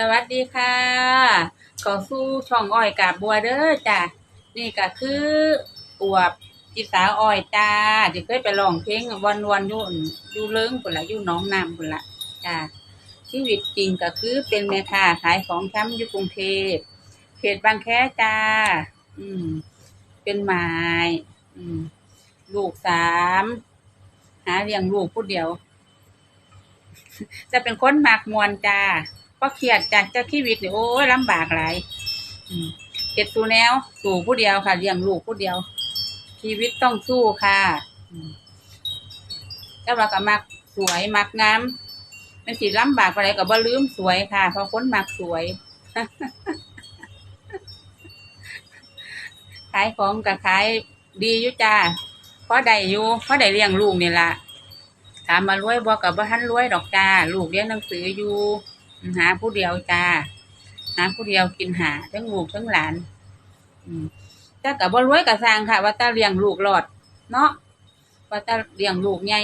สวัสดีค่ะขอสู้ช่องอ้อยกาบบัวเด้อจ้ะนี่ก็คืออวบจิตสาวอ้อยจ้าที่เคยไปร้องเพลงวันวันยู่นยู่เลิ้งพุ่นละยู่น้องน้ำพุ่นละจ้าชีวิตจริงก็คือเป็นแม่ค้าขายของช้ำอยู่กรุงเทพเขตบางแคจ้า อืม เป็นไม้อืม ลูกสามหาเลี้ยงลูกผู้เดียว จะเป็นคนมากมวนจ้า ก็เครียดจากจากชีวิตนี่โอ้ยลำบากหลายอืมเก็ดสู้แนว สู่ผู้เดียวค่ะเลี้ยงลูกผู้เดียว ชีวิตต้องสู้ค่ะอืมแต่ว่าก็มักสวยมักงามมันสิลำบากอะไรก็บ่ลืมสวยค่ะ เพราะคนมักสวยขายของก็ขายดีอยู่จ้าเพราะได้อยู่เพราะได้เลี้ยงลูกนี่ละถามมารวยบ่กับบ่ทันรวยดอกจ้า ลูกเรียนหนังสืออยู่ หาผู้เดียวจ้าหาผู้เดียวกินหาทั้งลูกทั้งหลาน อืมแต่กับบ่รวยกับสร้างค่ะ ว่าตาเลี้ยงลูกรอด เนาะว่าตาเลี้ยงลูกใหญ่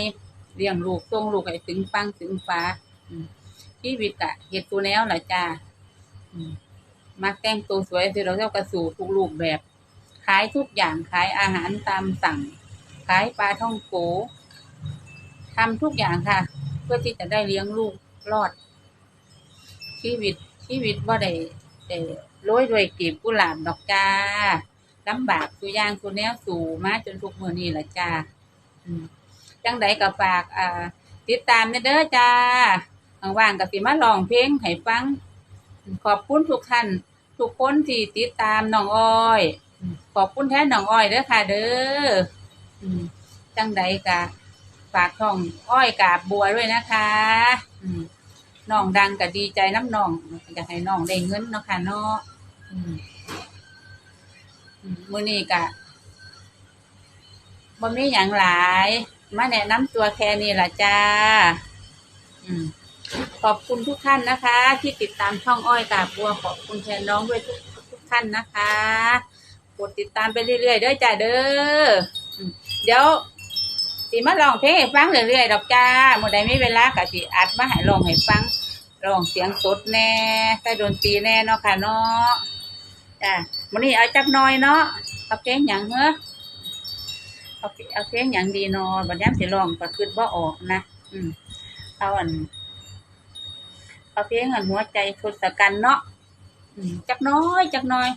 เลี้ยงลูกส่งลูกให้ถึงฟังถึงฟ้าชีวิตอะเฮ็ดตัวแนวล่ะจ้ามมักแต่งตัวสวยสิเราเจ้ากระสู่ทุกรูปแบบ ขายทุกอย่างขายอาหารตามสั่ง ขายปลาท่องโกทำทุกอย่างค่ะ เพื่อที่จะได้เลี้ยงลูกรอด ชีวิตชีวิตว่าได้แต่โรยด้วยกีบกุหลาบดอกจ้าลำบากสุอย่างสุแนวสู่มาจนทุกมื้อนี้ล่ะจ้าจังใดก็ฝากอ่าติดตามเด้อจ้าว่างๆก็สิมาร้องเพลงให้ฟัง ขอบคุณทุกท่านทุกคนที่ติดตามน้องอ้อย ขอบคุณแทนน้องอ้อยเด้อค่ะ เด้อจังใดก็ฝากช่องอ้อยกาบบัวด้วยนะคะอืม น้องดังก็ดีใจน้ำน้องอยากให้น้องได้เงินเนาะค่ะเนาะอืมอืมมื้อนี้ก็บ่มีหยังหลาย มาแนะนำตัวแค่นี้ล่ะจ้า อืม ขอบคุณทุกท่านนะคะ ที่ติดตามช่องอ้อยกาบบัว ขอบคุณแทนน้องด้วยทุกทุกท่านนะคะกดติดตามไปเรื่อยๆเด้อจ้าเด้ออืมเดี๋ยวสิมาลองเพลงให้ฟังเรื่อยๆดอกจ้าเมื่อใดมีเวลาก็สิอัดมาให้ลองให้ฟัง ลองเสียงสดแน่ใส่ดนตรีแน่เนาะค่ะเนาะจ้าวันนี้เอาจักน่อยเนาะเอาเพลงหยังเหรอเอาเอาเพลงหยังดีเนาะบัดนี้สิลองก็คิดบ่ออกนะ อืมเอาอันเอาเพลงอันหัวใจทศกัณฐ์เนาะอืมจักน้อยจักน้อย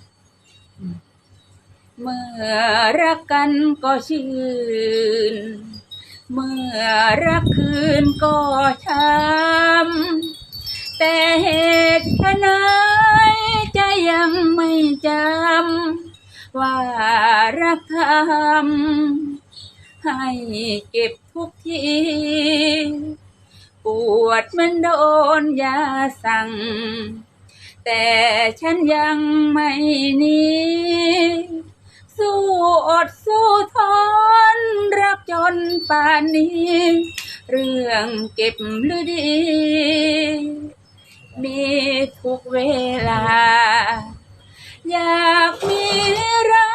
เมื่อรักกันก็ชื่น เมื่อรักคืนก็ช้ำ แต่เหตุไฉนใจยังไม่จำว่ารักทำให้เก็บทุกทีปวดมันโดนยาสั่ง แต่ฉันยังไม่หนีสู้อดสู้ทนรักจนป่านนี้ เรื่องเก็บหรือดี มีทุกเวลา อยากมีรั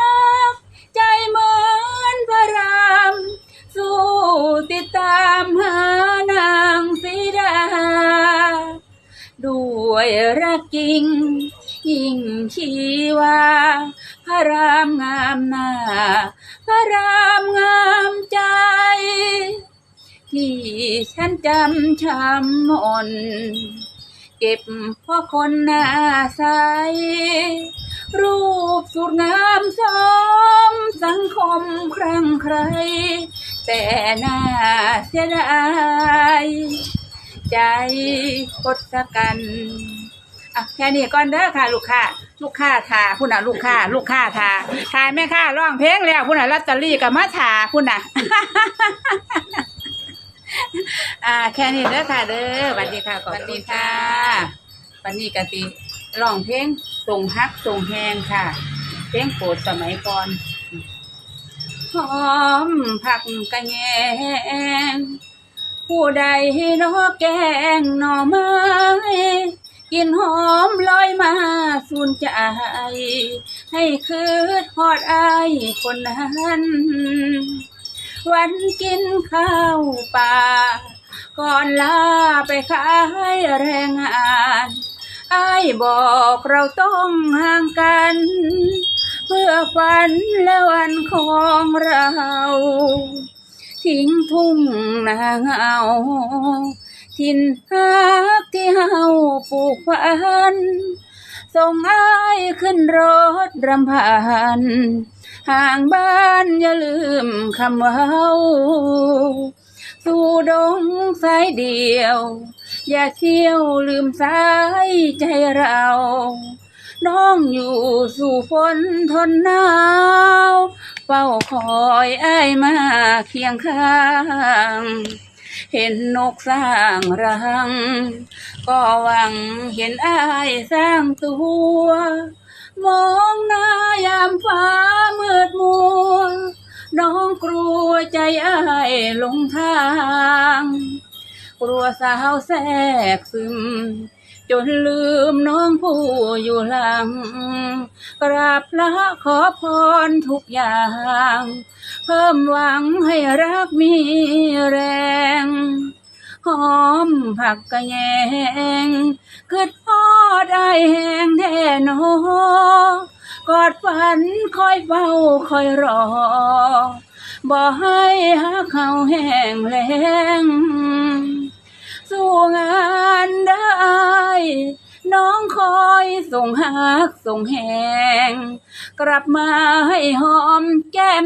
ก ใจเหมือนพระราม สู้ติดตามหานางสีดา ด้วยรักจริง ยิ่งชีวาพระรามงามหน้า พระรามงามใจที่ฉันจำช้ำมน เก็บเพราะคนหน้าใส รูปสุดงามสมสังคมครั้งใคร แต่น่าเสียดายใจกดสกันอะแค่นี้ก่อนเด้อค่ะ ลูกค้าลูกค้าทาพุ่นน่ะ ลูกค้าลูกค้าทาทายแม่ค้าร้องเพลงแล้วพุ่นน่ะลอตเตอรี่กับมาทาพุ่นน่ะ อ่า แค่นี้เด้อค่ะ เด้อสวัสดีค่ะสวัสดีค่ะวันนี้กะติร้องเพลงส่งฮักส่งแหงค่ะ เพลงโปรดสมัยก่อนหอมผักกะแยง ผู้ใดนอแกงหน่อไม้กินหอมลอยมาสูนใจ ให้คืดฮอดอายคนนั้น วันกินข้าวป่า ก่อนลาไปขายแรงงานไอายบอกเราต้องห่างกัน เพื่อฝันและวันของเรา ทิ้งทุ่งนาเงาทินฮักที่เฮาปลูกพันส่งอ้ายขึ้นรถรำพัน ห่างบ้านอย่าลืมคำว้าเฮาสู่ดงสายเดียว อย่าเที่ยวลืมสายใจเรา น้องอยู่สู่ฝนทนหนาวเฝ้าคอยอ้ายมาเคียงข้างเห็นนกสร้างรัง ก็หวังเห็นอ้ายสร้างตัว มองหน้าามฟ้ามืดมัว น้องกลัวใจอ้ายหลงทาง กลัวสาวแทรกซึม จนลืมน้องผู้อยู่หลัง กราบพระขอพรทุกอย่าง เพิ่มหวังให้รักมีแรงหอมผักกะแยงคืดพอได้แหงแท่นอ กอดฝันคอยเฝ้าคอยรอ บ่ให้หักเขาแห้งแล้งสู้งานได้ น้องคอยส่งหักส่งแหง กลับมาให้หอมแก้ม